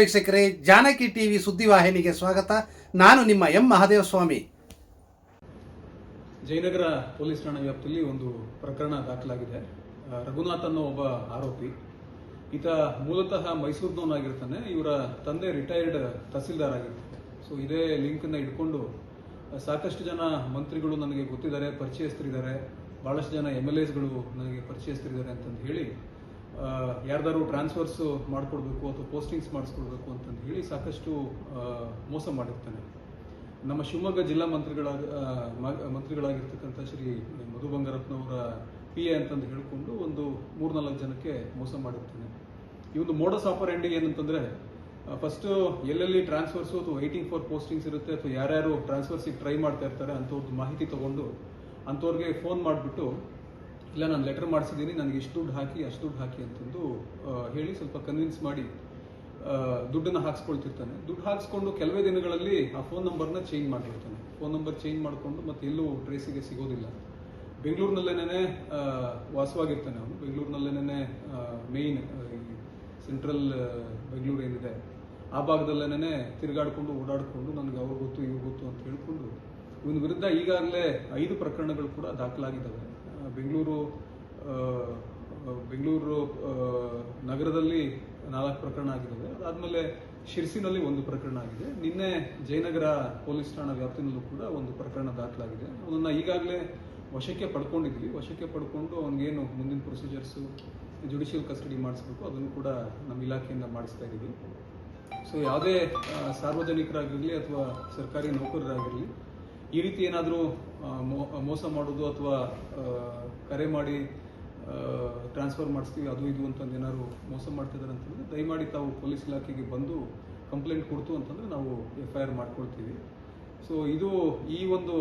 ವೀಕ್ಷಕರೇ, ಜಾನಕಿ ಟಿವಿ ಸುದ್ದಿವಾಹಿನಿಗೆ ಸ್ವಾಗತ. ನಾನು ನಿಮ್ಮ ಎಂ ಮಹಾದೇವಸ್ವಾಮಿ. ಜಯನಗರ ಪೊಲೀಸ್ ಠಾಣಾ ವ್ಯಾಪ್ತಿಯಲ್ಲಿ ಒಂದು ಪ್ರಕರಣ ದಾಖಲಾಗಿದೆ. ರಘುನಾಥ್ ಅನ್ನೋ ಒಬ್ಬ ಆರೋಪಿ, ಈತ ಮೂಲತಃ ಮೈಸೂರಿನವನಾಗಿರ್ತಾನೆ, ಇವರ ತಂದೆ ರಿಟೈರ್ಡ್ ತಹಸೀಲ್ದಾರ್ ಆಗಿರ್ತಾರೆ ಸೊ ಇದೇ ಲಿಂಕನ್ನು ಇಟ್ಕೊಂಡು ಸಾಕಷ್ಟು ಜನ ಮಂತ್ರಿಗಳು ನನಗೆ ಗೊತ್ತಿದ್ದಾರೆ, ಪರಿಚಯಸ್ಥರಿದ್ದಾರೆ. ಬಹಳಷ್ಟು ಜನ ಎಂ ಎಲ್ ಎಸ್ಗಳು ನನಗೆ ಪರಿಚಯಸ್ಥರಿದ್ದಾರೆ ಅಂತಂದು ಹೇಳಿ ಯಾರ್ದಾರು ಟ್ರಾನ್ಸ್ಫರ್ಸು ಮಾಡಿಕೊಡ್ಬೇಕು ಅಥವಾ ಪೋಸ್ಟಿಂಗ್ಸ್ ಮಾಡಿಸ್ಕೊಡ್ಬೇಕು ಅಂತಂದು ಹೇಳಿ ಸಾಕಷ್ಟು ಮೋಸ ಮಾಡಿರ್ತಾನೆ. ನಮ್ಮ ಶಿವಮೊಗ್ಗ ಜಿಲ್ಲಾ ಮಂತ್ರಿಗಳಾಗ ಮಂತ್ರಿಗಳಾಗಿರ್ತಕ್ಕಂಥ ಶ್ರೀ ಮಧು ಬಂಗಾರಪ್ಪನವರ ಪಿ ಎ ಅಂತಂದು ಹೇಳಿಕೊಂಡು ಒಂದು ಮೂರ್ನಾಲ್ಕು ಜನಕ್ಕೆ ಮೋಸ ಮಾಡಿರ್ತಾನೆ. ಈ ಒಂದು ಮೋಡಸ್ ಆಪರೆಂಡಿ ಏನಂತಂದರೆ ಫಸ್ಟು ಎಲ್ಲೆಲ್ಲಿ ಟ್ರಾನ್ಸ್ಫರ್ಸು ಅಥವಾ ವೈಟಿಂಗ್ ಫಾರ್ ಪೋಸ್ಟಿಂಗ್ಸ್ ಇರುತ್ತೆ ಅಥವಾ ಯಾರ್ಯಾರು ಟ್ರಾನ್ಸ್ಫರ್ಸಿಗೆ ಟ್ರೈ ಮಾಡ್ತಾ ಇರ್ತಾರೆ ಅಂಥವ್ರದ್ದು ಮಾಹಿತಿ ತಗೊಂಡು ಅಂಥವ್ರಿಗೆ ಫೋನ್ ಮಾಡಿಬಿಟ್ಟು ಇಲ್ಲ, ನಾನು ಲೆಟರ್ ಮಾಡಿಸಿದ್ದೀನಿ, ನನಗೆ ಇಷ್ಟು ದುಡ್ಡು ಹಾಕಿ, ಅಷ್ಟು ದುಡ್ಡು ಹಾಕಿ ಅಂತಂದು ಹೇಳಿ ಸ್ವಲ್ಪ ಕನ್ವಿನ್ಸ್ ಮಾಡಿ ದುಡ್ಡನ್ನು ಹಾಕ್ಸ್ಕೊಳ್ತಿರ್ತಾನೆ. ದುಡ್ಡು ಹಾಕ್ಸ್ಕೊಂಡು ಕೆಲವೇ ದಿನಗಳಲ್ಲಿ ಆ ಫೋನ್ ನಂಬರ್ನ ಚೇಂಜ್ ಮಾಡಿರ್ತಾನೆ ಫೋನ್ ನಂಬರ್ ಚೇಂಜ್ ಮಾಡಿಕೊಂಡು ಮತ್ತೆ ಎಲ್ಲೂ ಟ್ರೇಸಿಗೆ ಸಿಗೋದಿಲ್ಲ. ಬೆಂಗಳೂರಿನಲ್ಲೇನೇ ವಾಸವಾಗಿರ್ತಾನೆ ಅವನು. ಬೆಂಗಳೂರಿನಲ್ಲೇನೇ ಮೇಯ್ನ್ ಸೆಂಟ್ರಲ್ ಬೆಂಗಳೂರು ಏನಿದೆ, ಆ ಭಾಗದಲ್ಲೇನೇ ತಿರುಗಾಡಿಕೊಂಡು, ಓಡಾಡಿಕೊಂಡು, ನನಗೆ ಅವ್ರು ಗೊತ್ತು, ಇವ್ರು ಗೊತ್ತು ಅಂತ ಹೇಳಿಕೊಂಡು, ಇವನ ವಿರುದ್ಧ ಈಗಾಗಲೇ ಐದು ಪ್ರಕರಣಗಳು ಕೂಡ ದಾಖಲಾಗಿದ್ದಾವೆ ಬೆಂಗಳೂರು ಬೆಂಗಳೂರು ನಗರದಲ್ಲಿ ನಾಲ್ಕು ಪ್ರಕರಣ ಆಗಿದ್ದಾವೆ. ಅದಾದಮೇಲೆ ಶಿರ್ಸಿನಲ್ಲಿ ಒಂದು ಪ್ರಕರಣ ಆಗಿದೆ. ನಿನ್ನೆ ಜಯನಗರ ಪೊಲೀಸ್ ಠಾಣಾ ವ್ಯಾಪ್ತಿನಲ್ಲೂ ಕೂಡ ಒಂದು ಪ್ರಕರಣ ದಾಖಲಾಗಿದೆ. ಅದನ್ನು ಈಗಾಗಲೇ ವಶಕ್ಕೆ ಪಡ್ಕೊಂಡಿದ್ವಿ ವಶಕ್ಕೆ ಪಡ್ಕೊಂಡು ಅವನಿಗೇನು ಮುಂದಿನ ಪ್ರೊಸೀಜರ್ಸು ಜುಡಿಷಿಯಲ್ ಕಸ್ಟಡಿ ಮಾಡಿಸ್ಬೇಕು, ಅದನ್ನು ಕೂಡ ನಮ್ಮ ಇಲಾಖೆಯಿಂದ ಮಾಡಿಸ್ತಾ ಇದ್ದೀವಿ ಸೊ ಯಾವುದೇ ಸಾರ್ವಜನಿಕರಾಗಿರಲಿ ಅಥವಾ ಸರ್ಕಾರಿ ನೌಕರರಾಗಿರಲಿ ಈ ರೀತಿ ಏನಾದರೂ ಮೋಸ ಮಾಡೋದು ಅಥವಾ ಕರೆ ಮಾಡಿ ಟ್ರಾನ್ಸ್ಫರ್ ಮಾಡಿಸ್ತೀವಿ, ಅದು ಇದು ಅಂತಂದು ಏನಾದ್ರು ಮೋಸ ಮಾಡ್ತಿದ್ದಾರೆ ಅಂತಂದರೆ, ದಯಮಾಡಿ ತಾವು ಪೊಲೀಸ್ ಇಲಾಖೆಗೆ ಬಂದು ಕಂಪ್ಲೇಂಟ್ ಕೊಡ್ತು ಅಂತಂದರೆ ನಾವು ಎಫ್ ಐ ಆರ್ ಮಾಡ್ಕೊಳ್ತೀವಿ. ಸೊ ಇದು ಈ ಒಂದು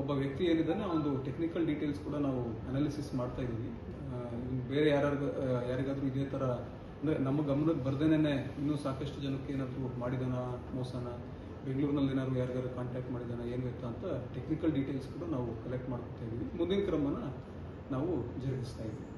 ಒಬ್ಬ ವ್ಯಕ್ತಿ ಏನಿದ್ದಾನೆ, ಆ ಒಂದು ಟೆಕ್ನಿಕಲ್ ಡೀಟೇಲ್ಸ್ ಕೂಡ ನಾವು ಅನಾಲಿಸಿಸ್ ಮಾಡ್ತಾ ಇದ್ದೀವಿ. ಬೇರೆ ಯಾರು ಯಾರಿಗಾದರೂ ಇದೇ ಥರ ಅಂದರೆ ನಮ್ಮ ಗಮನಕ್ಕೆ ಬರ್ದೇನೆ ಇನ್ನೂ ಸಾಕಷ್ಟು ಜನಕ್ಕೆ ಏನಾದರೂ ಮಾಡಿದಾನ, ಮೋಸನ ಬೆಂಗಳೂರಿನಲ್ಲಿ ಏನಾದ್ರು ಯಾರಿಗಾರು ಕಾಂಟ್ಯಾಕ್ಟ್ ಮಾಡಿದಾನ ಏನು ಇತ್ತು ಅಂತ ಟೆಕ್ನಿಕಲ್ ಡೀಟೇಲ್ಸ್ ಕೂಡ ನಾವು ಕಲೆಕ್ಟ್ ಮಾಡ್ಕೊತಾ ಇದ್ದೀವಿ ಮುಂದಿನ ಕ್ರಮನ ನಾವು ಜರುಗಿಸ್ತಾ ಇದ್ದೀವಿ